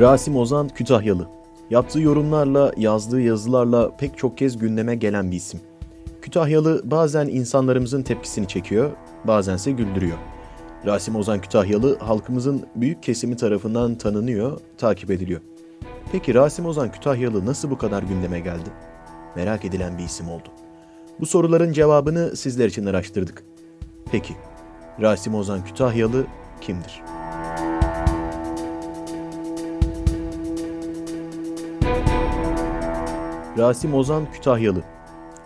Rasim Ozan Kütahyalı. Yaptığı yorumlarla, yazdığı yazılarla pek çok kez gündeme gelen bir isim. Kütahyalı bazen insanlarımızın tepkisini çekiyor, bazense güldürüyor. Rasim Ozan Kütahyalı halkımızın büyük kesimi tarafından tanınıyor, takip ediliyor. Peki Rasim Ozan Kütahyalı nasıl bu kadar gündeme geldi? Merak edilen bir isim oldu. Bu soruların cevabını sizler için araştırdık. Peki, Rasim Ozan Kütahyalı kimdir? Rasim Ozan Kütahyalı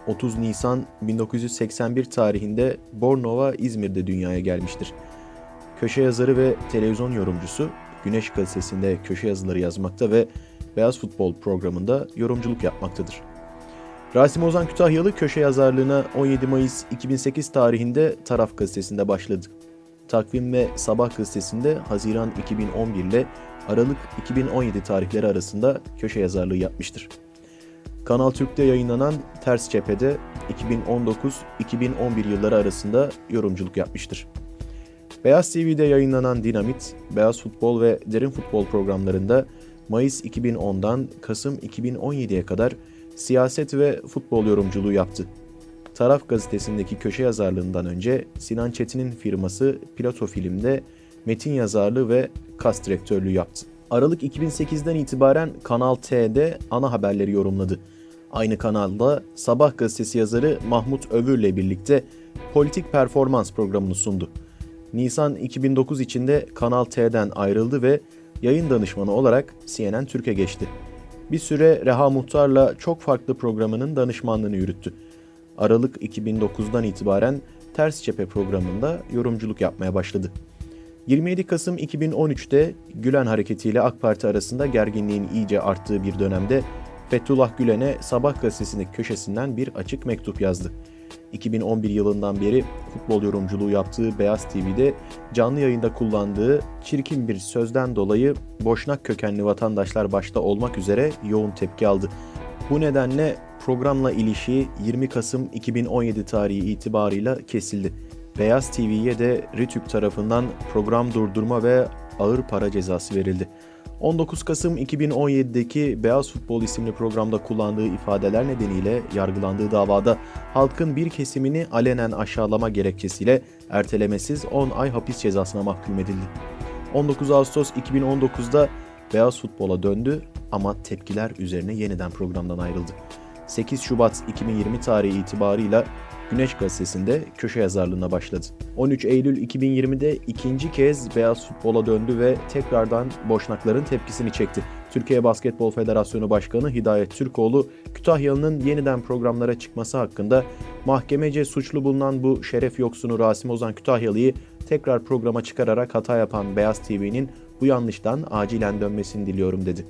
30 Nisan 1981 tarihinde Bornova, İzmir'de dünyaya gelmiştir. Köşe yazarı ve televizyon yorumcusu, Güneş Gazetesi'nde köşe yazıları yazmakta ve Beyaz Futbol programında yorumculuk yapmaktadır. Rasim Ozan Kütahyalı köşe yazarlığına 17 Mayıs 2008 tarihinde Taraf Gazetesi'nde başladı. Takvim ve Sabah Gazetesi'nde Haziran 2011 ile Aralık 2017 tarihleri arasında köşe yazarlığı yapmıştır. Kanal Türk'te yayınlanan Ters Cephe'de 2019-2011 yılları arasında yorumculuk yapmıştır. Beyaz TV'de yayınlanan Dinamit, Beyaz Futbol ve Derin Futbol programlarında Mayıs 2010'dan Kasım 2017'ye kadar siyaset ve futbol yorumculuğu yaptı. Taraf gazetesindeki köşe yazarlığından önce Sinan Çetin'in firması Plato Film'de metin yazarlığı ve kas direktörlüğü yaptı. Aralık 2008'den itibaren Kanal T'de ana haberleri yorumladı. Aynı kanalda Sabah gazetesi yazarı Mahmut Övür'le birlikte Politik Performans programını sundu. Nisan 2009 içinde Kanal T'den ayrıldı ve yayın danışmanı olarak CNN Türk'e geçti. Bir süre Reha Muhtar'la çok farklı programının danışmanlığını yürüttü. Aralık 2009'dan itibaren Ters Cephe programında yorumculuk yapmaya başladı. 27 Kasım 2013'te Gülen hareketiyle AK Parti arasında gerginliğin iyice arttığı bir dönemde Fethullah Gülen'e Sabah gazetesindeki köşesinden bir açık mektup yazdı. 2011 yılından beri futbol yorumculuğu yaptığı Beyaz TV'de canlı yayında kullandığı çirkin bir sözden dolayı Boşnak kökenli vatandaşlar başta olmak üzere yoğun tepki aldı. Bu nedenle programla ilişiği 20 Kasım 2017 tarihi itibarıyla kesildi. Beyaz TV'ye de RTÜK tarafından program durdurma ve ağır para cezası verildi. 19 Kasım 2017'deki Beyaz Futbol isimli programda kullandığı ifadeler nedeniyle yargılandığı davada halkın bir kesimini alenen aşağılama gerekçesiyle ertelemesiz 10 ay hapis cezasına mahkum edildi. 19 Ağustos 2019'da Beyaz Futbol'a döndü ama tepkiler üzerine yeniden programdan ayrıldı. 8 Şubat 2020 tarihi itibarıyla Güneş Gazetesi'nde köşe yazarlığına başladı. 13 Eylül 2020'de ikinci kez beyaz futbola döndü ve tekrardan Boşnakların tepkisini çekti. Türkiye Basketbol Federasyonu Başkanı Hidayet Türkoğlu, Kütahyalı'nın yeniden programlara çıkması hakkında mahkemece suçlu bulunan bu şeref yoksunu Rasim Ozan Kütahyalı'yı tekrar programa çıkararak hata yapan Beyaz TV'nin bu yanlıştan acilen dönmesini diliyorum dedi.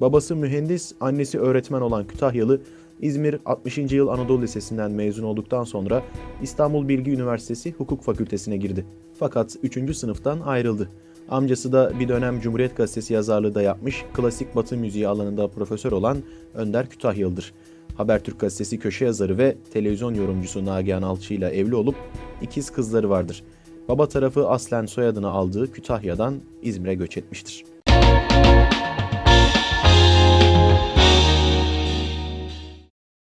Babası mühendis, annesi öğretmen olan Kütahyalı, İzmir 60. Yıl Anadolu Lisesi'nden mezun olduktan sonra İstanbul Bilgi Üniversitesi Hukuk Fakültesine girdi. Fakat 3. sınıftan ayrıldı. Amcası da bir dönem Cumhuriyet Gazetesi yazarlığı da yapmış, klasik batı müziği alanında profesör olan Önder Kütahyalı'dır. Habertürk Gazetesi köşe yazarı ve televizyon yorumcusu Nagihan Alçı ile evli olup ikiz kızları vardır. Baba tarafı aslen soyadını aldığı Kütahya'dan İzmir'e göç etmiştir.